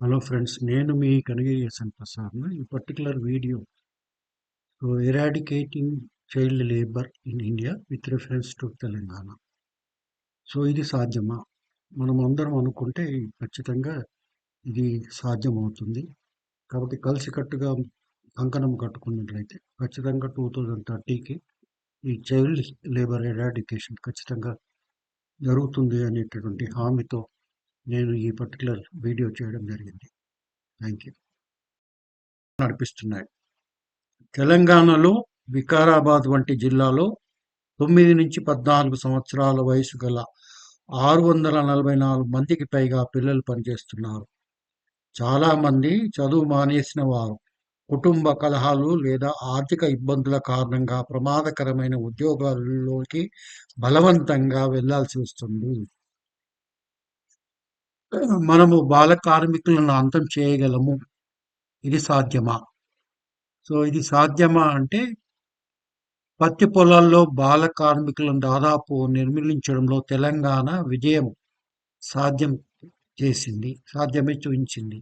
Hello friends నేను మీ Kanigiri SN ప్రసాద్ను ఈ particular video so eradicating child labour in India with reference to Telangana. So ఇది సాధ్యమా? మనం అందరం అనుకుంటే ఖచ్చితంగా ఇది సాధ్యమవుతుంది. కాబట్టి కలిసికట్టుగా కంకణం కట్టుకున్నట్లయితే ఖచ్చితంగా టూ థౌజండ్ థర్టీకి ఈ చైల్డ్ లేబర్ ఎరాడికేషన్ ఖచ్చితంగా జరుగుతుంది అనేటటువంటి హామీతో నేను ఈ పర్టికులర్ వీడియో చేయడం జరిగింది. థ్యాంక్ యూ నడిపిస్తున్నాయి. తెలంగాణలో వికారాబాద్ వంటి జిల్లాలో తొమ్మిది నుంచి పద్నాలుగు సంవత్సరాల వయసు గల ఆరు వందల నలభై నాలుగు మందికి పైగా పిల్లలు పనిచేస్తున్నారు. చాలామంది చదువు మానేసిన వారు కుటుంబ కలహాలు లేదా ఆర్థిక ఇబ్బందుల కారణంగా ప్రమాదకరమైన ఉద్యోగాల్లోకి బలవంతంగా వెళ్ళాల్సి వస్తుంది. మనము బాల కార్మికులను అంతం చేయగలము. ఇది సాధ్యమా? సో ఇది సాధ్యమా అంటే పత్తి పొలాల్లో బాల కార్మికులను దాదాపు నిర్మించడంలో తెలంగాణ విజయం సాధ్యం చేసింది సాధ్యమే చూపించింది.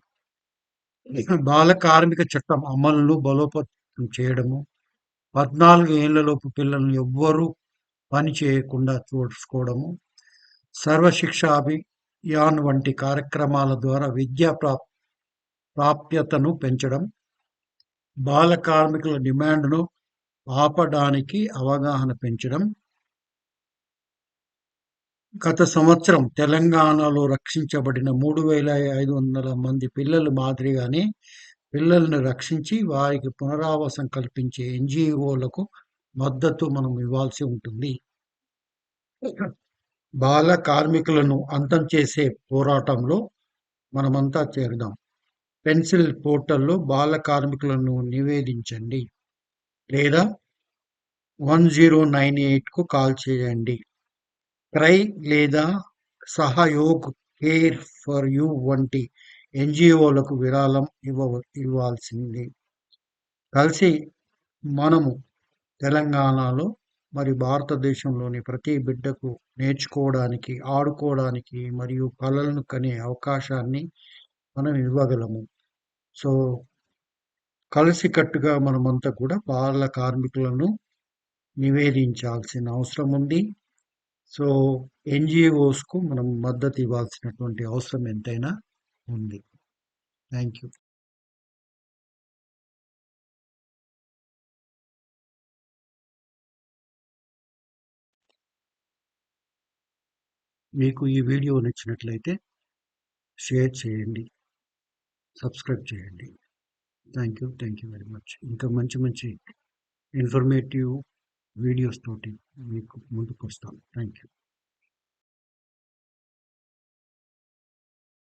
బాల కార్మిక చట్టం అమలును బలోపేతం చేయడము పద్నాలుగు ఏళ్ళలోపు పిల్లలను ఎవ్వరూ పని చేయకుండా చూసుకోవడము సర్వశిక్ష అభి యాన్ వంటి కార్యక్రమాల ద్వారా విద్యా ప్రాప్ ప్రాప్యతను పెంచడం బాల కార్మికుల డిమాండ్ను ఆపడానికి అవగాహన పెంచడం. గత సంవత్సరం తెలంగాణలో రక్షించబడిన మూడు వేల ఐదు వందల మంది పిల్లలు మాదిరిగానే పిల్లలను రక్షించి వారికి పునరావాసం కల్పించే ఎన్జిఓలకు మద్దతు మనం ఇవ్వాల్సి ఉంటుంది. బాల కార్మికులను అంతం చేసే పోరాటంలో మనమంతా చేరుదాం. పెన్సిల్ పోర్టల్లో బాల కార్మికులను నివేదించండి. లేదా వన్ జీరో నైన్ ఎయిట్కు కాల్ చేయండి. క్రై లేదా సహయోగ్ కేర్ ఫర్ యూ వంటి ఎన్జిఓలకు విరాళం ఇవ్వ ఇవ్వాల్సింది. కలిసి మనము తెలంగాణలో మరి భారతదేశంలోని ప్రతి బిడ్డకు నేర్చుకోవడానికి ఆడుకోవడానికి మరియు కళలను కనే అవకాశాన్ని మనం ఇవ్వగలము. సో కలిసికట్టుగా మనమంతా కూడా బాల కార్మికులను నివేదించాల్సిన అవసరం ఉంది. సో ఎన్జిఓస్కు మనం మద్దతు ఇవ్వాల్సినటువంటి అవసరం ఎంతైనా ఉంది. థ్యాంక్ యూ మీకు ఈ వీడియో నచ్చినట్లయితే షేర్ చేయండి సబ్స్క్రైబ్ చేయండి. Thank you thank you very much ఇంకా మంచి మంచి ఇన్ఫర్మేటివ్ వీడియోస్ తోటి మీకు ముందుకు వస్తాను. Thank you